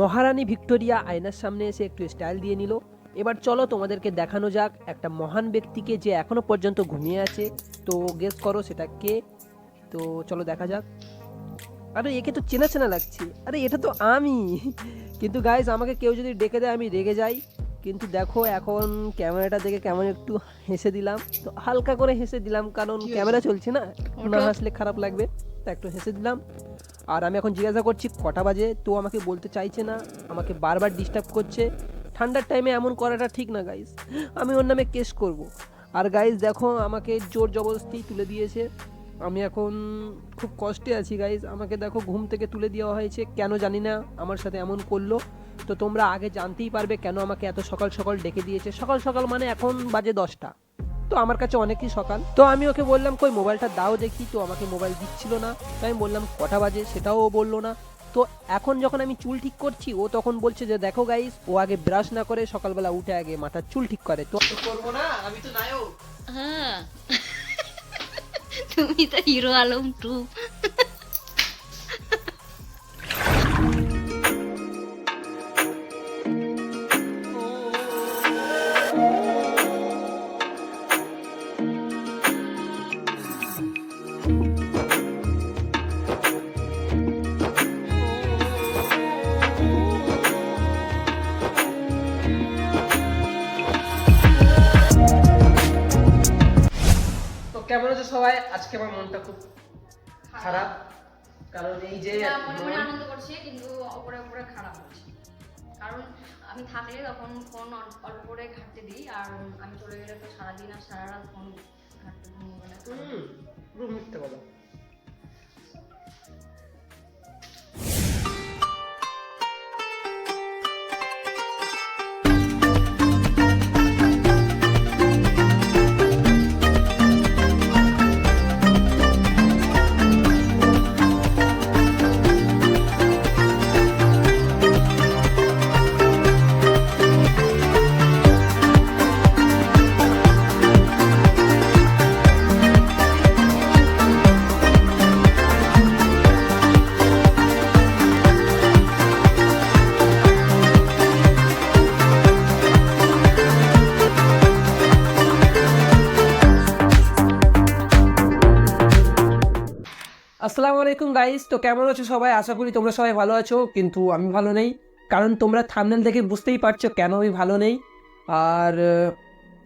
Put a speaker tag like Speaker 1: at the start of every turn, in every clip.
Speaker 1: মহারানী Victoria আয়নার সামনে এসে একটু স্টাইল দিয়ে নিল। এবার চলো তোমাদেরকে দেখানো যাক একটা মহান ব্যক্তিকে যে এখনও পর্যন্ত ঘুমিয়ে আছে। তো গেস করো সেটা কে? তো চলো দেখা যাক। আরে একে তো চেনা চেনা লাগছে। আরে এটা তো আমি। কিন্তু গাইজ আমাকে কেউ যদি ডেকে দেয় আমি রেগে যাই। কিন্তু দেখো এখন ক্যামেরাটা দেখে কেমন একটু হেসে দিলাম। তো হালকা করে হেসে দিলাম কারণ ক্যামেরা চলছে না। না হাসলে খারাপ লাগবে তা একটু হেসে দিলাম। আর আমি এখন জিজ্ঞাসা করছি কটা বাজে, তো আমাকে বলতে চাইছে না, আমাকে বারবার ডিস্টার্ব করছে। ঠান্ডার টাইমে এমন করাটা ঠিক না গাইজ আমি ওর নামে কেস করব। আর গাইজ দেখো, আমাকে জোর জবরদস্তি তুলে দিয়েছে। আমি এখন খুব কষ্টে আছি গাইজ আমাকে দেখো, ঘুম থেকে তুলে দেওয়া হয়েছে। কেন জানি না, আমার সাথে এমন করল। তো তোমরা আগে জানতেই পারবে কেন আমাকে এত সকাল সকাল ডেকে দিয়েছে। সকাল সকাল মানে এখন বাজে দশটা। তো আমার কাছে অনেকই সকাল। তো আমি ওকে বললাম, কই মোবাইলটা দাও দেখি। তো আমাকে মোবাইল দিচ্ছিল না। তো আমি বললাম, কটা বাজে? সেটাও ও বলল না। তো এখন যখন আমি চুল ঠিক করছি, ও তখন বলছে যে, দেখো গাইস ও আগে ব্রাশ না করে সকালবেলা উঠে আগে মাথার চুল ঠিক করে। তো করব না, আমি তো নায়ক।
Speaker 2: হ্যাঁ। তুমি তো হিরো আলম টু
Speaker 1: কেমন আছে সবাই? আজকে আমার মনটা খুব খারাপ। কারণ এই যে
Speaker 2: মনে আনন্দ করছে কিন্তু অপরে অপরে খারাপ হচ্ছে। কারণ আমি থাকলে তখন ফোন অল্প করে ঘাটতে দিই আর আমি চলে গেলে তো সারাদিন আর সারা রাত ফোন ঘাটতে
Speaker 1: মিথ্যে কথা আসসালামু আলাইকুম গাইস তো কেমন আছো সবাই? আশা করি তোমরা সবাই ভালো আছো, কিন্তু আমি ভালো নেই। কারণ তোমরা থামনেল দেখে বুঝতেই পারছ কেন আমি ভালো নেই। আর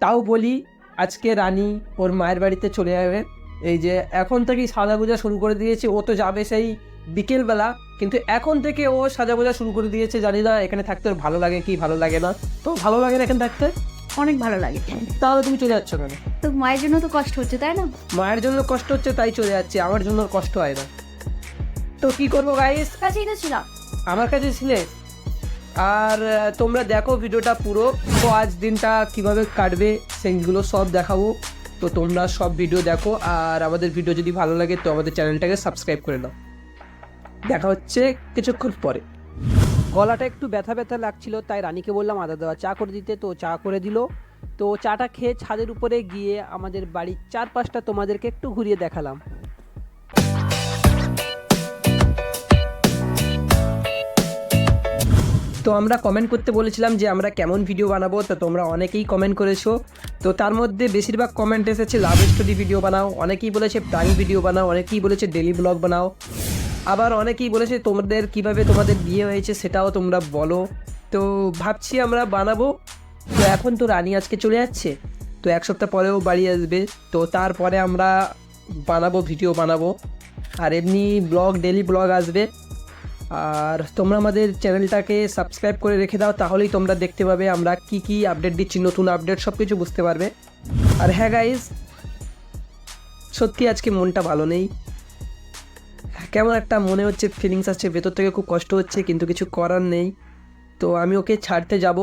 Speaker 1: তাও বলি, আজকে রানী ওর মায়ের বাড়িতে চলে যাবে। এই যে, এখন থেকেই গোজা শুরু করে দিয়েছে। ও তো যাবে সেই বিকেলবেলা। কিন্তু এখন থেকে ও সাজা গোজা শুরু করে দিয়েছে, জানি না, এখানে থাকতে ওর ভালো লাগে কি ভালো লাগে না। তো ভালো লাগে না এখানে থাকতে?
Speaker 3: অনেক ভালো লাগে।
Speaker 1: তাহলে তুমি চলে যাচ্ছ কেন?
Speaker 3: তো মায়ের জন্য তো কষ্ট হচ্ছে তাই না?
Speaker 1: মায়ের জন্য কষ্ট হচ্ছে তাই চলে যাচ্ছে। আমার জন্য কষ্ট হয় না। তো কি করব গাইস
Speaker 3: কাছেই তো ছিলাম।
Speaker 1: আমার কাছে ছিলে? আর তোমরা দেখো ভিডিওটা পুরো। তো আজ দিনটা কীভাবে কাটবে সেগুলো সব দেখাবো। তো তোমরা সব ভিডিও দেখো। আর আমাদের ভিডিও যদি ভালো লাগে তো আমাদের চ্যানেলটাকে সাবস্ক্রাইব করে নাও। দেখা হচ্ছে কিছুক্ষণ পরে। গলাটা একটু ব্যথা ব্যথা লাগছিল, তাই রানীকে বললাম, আদা দেওয়া চা করে দিতে। তো চা করে দিল। তো চাটা খেয়ে ছাদের উপরে গিয়ে আমাদের বাড়ির চারপাশটা তোমাদেরকে একটু ঘুরিয়ে দেখালাম। তো আমরা কমেন্ট করতে বলেছিলাম যে, আমরা কেমন ভিডিও বানাবো? তো তোমরা অনেকেই কমেন্ট করেছ। তো তার মধ্যে বেশিরভাগ কমেন্ট এসেছে, লাভ স্টোরি ভিডিও বানাও। অনেকেই বলেছে প্রাইম ভিডিও বানাও। অনেকেই বলেছে ডেলি ব্লগ বানাও। আবার অনেকেই বলেছে তোমাদের কীভাবে তোমাদের বিয়ে হয়েছে সেটাও তোমরা বলো। তো ভাবছি আমরা বানাবো। তো এখন তো রানী আজকে চলে যাচ্ছে। তো এক সপ্তাহ পরেও বাড়ি আসবে। তো তারপরে আমরা বানাবো, ভিডিও বানাবো। আর এমনি ব্লগ ডেলি ব্লগ আসবে। আর তোমরা আমাদের চ্যানেলটাকে সাবস্ক্রাইব করে রেখে দাও, তাহলেই তোমরা দেখতে পাবে আমরা কি কি আপডেট দিচ্ছি, নতুন আপডেট সব কিছু বুঝতে পারবে। আর হ্যাঁ গাইজ সত্যি আজকে মনটা ভালো নেই। কেমন একটা মনে হচ্ছে ফিলিংস আসছে, ভেতর থেকে খুব কষ্ট হচ্ছে, কিন্তু কিছু করার নেই। তো আমি ওকে ছাড়তে যাব।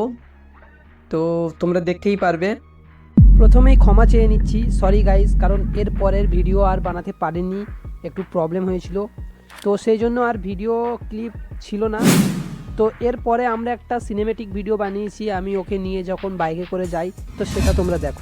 Speaker 1: তো তোমরা দেখতেই পারবে। প্রথমেই ক্ষমা চেয়ে নিচ্ছি। সরি গাইজ কারণ এর পরের ভিডিও আর বানাতে পারিনি। একটু প্রবলেম হয়েছিল। তো সেই জন্য আর ভিডিও ক্লিপ ছিল না। তো এরপরে আমরা একটা সিনেমেটিক ভিডিও বানিয়েছি। আমি ওকে নিয়ে যখন বাইকে করে যাই, তো সেটা তোমরা দেখো।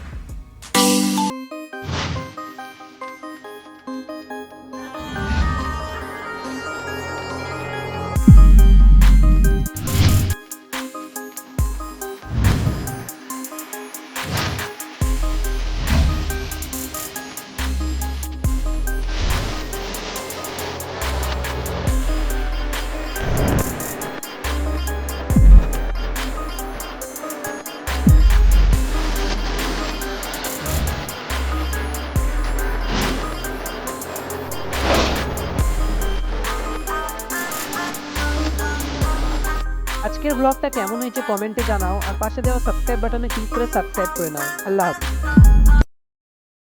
Speaker 1: আজকের ব্লগটা কেমন হয়েছে কমেন্টে জানাও, আর পাশে দেওয়া সাবস্ক্রাইব বাটনে ক্লিক করে সাবস্ক্রাইব করে নাও। আল্লাহ হাফিজ।